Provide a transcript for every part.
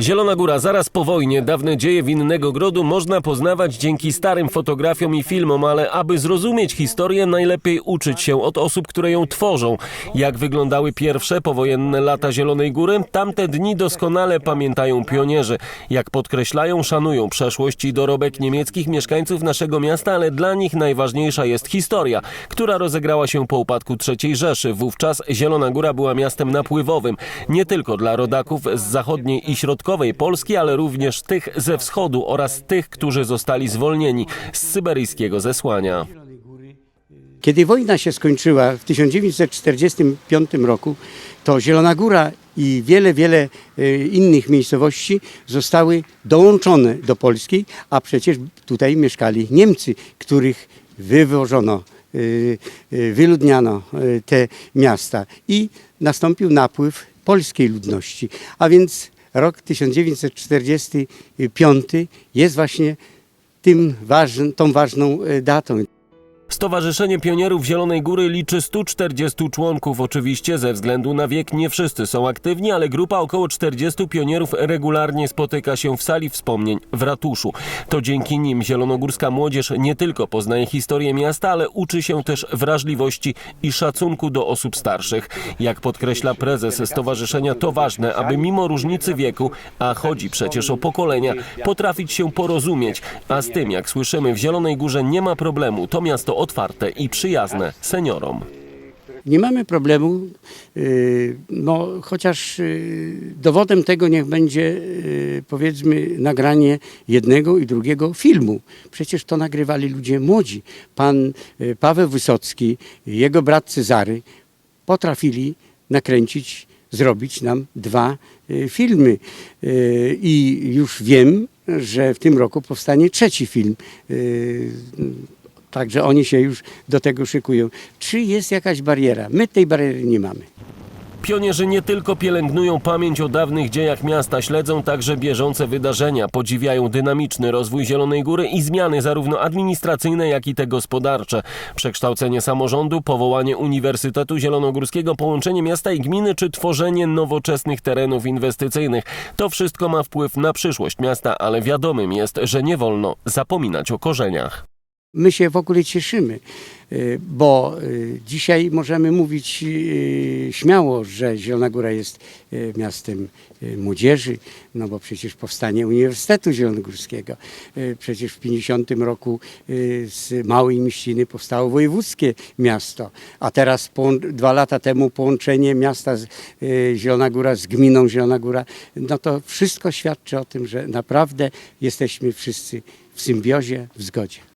Zielona Góra zaraz po wojnie, dawne dzieje winnego grodu można poznawać dzięki starym fotografiom i filmom, ale aby zrozumieć historię, najlepiej uczyć się od osób, które ją tworzą. Jak wyglądały pierwsze powojenne lata Zielonej Góry? Tamte dni doskonale pamiętają pionierzy. Jak podkreślają, szanują przeszłość i dorobek niemieckich mieszkańców naszego miasta, ale dla nich najważniejsza jest historia, która rozegrała się po upadku III Rzeszy. Wówczas Zielona Góra była miastem napływowym, nie tylko dla rodaków z zachodniej i środkowej Polski, ale również tych ze wschodu oraz tych, którzy zostali zwolnieni z syberyjskiego zesłania. Kiedy wojna się skończyła w 1945 roku, to Zielona Góra i wiele, wiele e, innych miejscowości zostały dołączone do Polski, a przecież tutaj mieszkali Niemcy, których wywożono, e, e, wyludniano te miasta i nastąpił napływ polskiej ludności. A więc rok 1945 jest właśnie tym ważn, tą ważną e, datą. Stowarzyszenie Pionierów Zielonej Góry liczy 140 członków. Oczywiście ze względu na wiek nie wszyscy są aktywni, ale grupa około 40 pionierów regularnie spotyka się w sali wspomnień w ratuszu. To dzięki nim zielonogórska młodzież nie tylko poznaje historię miasta, ale uczy się też wrażliwości i szacunku do osób starszych. Jak podkreśla prezes stowarzyszenia, to ważne, aby mimo różnicy wieku, a chodzi przecież o pokolenia, potrafić się porozumieć. A z tym, jak słyszymy, w Zielonej Górze nie ma problemu. To miasto otwarte i przyjazne seniorom. Nie mamy problemu, yy, no, chociaż yy, dowodem tego niech będzie yy, powiedzmy nagranie jednego i drugiego filmu. Przecież to nagrywali ludzie młodzi. Pan Paweł Wysocki, jego brat Cezary potrafili nakręcić, zrobić nam dwa filmy. I już wiem, że w tym roku powstanie trzeci film. Także oni się już do tego szykują. Czy jest jakaś bariera? My tej bariery nie mamy. Pionierzy nie tylko pielęgnują pamięć o dawnych dziejach miasta, śledzą także bieżące wydarzenia, podziwiają dynamiczny rozwój Zielonej Góry i zmiany zarówno administracyjne, jak i te gospodarcze. Przekształcenie samorządu, powołanie Uniwersytetu Zielonogórskiego, połączenie miasta i gminy czy tworzenie nowoczesnych terenów inwestycyjnych. To wszystko ma wpływ na przyszłość miasta, ale wiadomym jest, że nie wolno zapominać o korzeniach. My się w ogóle cieszymy, y, bo y, dzisiaj możemy mówić y, śmiało, że Zielona Góra jest miastem młodzieży, no bo przecież powstanie Uniwersytetu Zielonogórskiego. Przecież w 50 roku z Małej Mieściny powstało wojewódzkie miasto, a teraz dwa lata temu połączenie miasta z, Zielona Góra z gminą Zielona Góra, no to wszystko świadczy o tym, że naprawdę jesteśmy wszyscy w symbiozie, w zgodzie.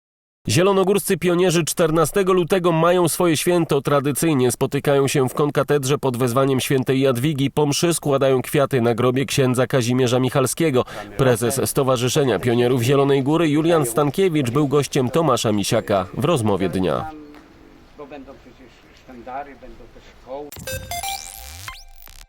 Zielonogórscy pionierzy 14 lutego mają swoje święto. Tradycyjnie spotykają się w konkatedrze pod wezwaniem świętej Jadwigi. Po mszy składają kwiaty na grobie księdza Kazimierza Michalskiego. Prezes Stowarzyszenia Pionierów Zielonej Góry Julian Stankiewicz był gościem Tomasza Misiaka w rozmowie dnia. Bo będą przecież sztandary, będą też szkoły.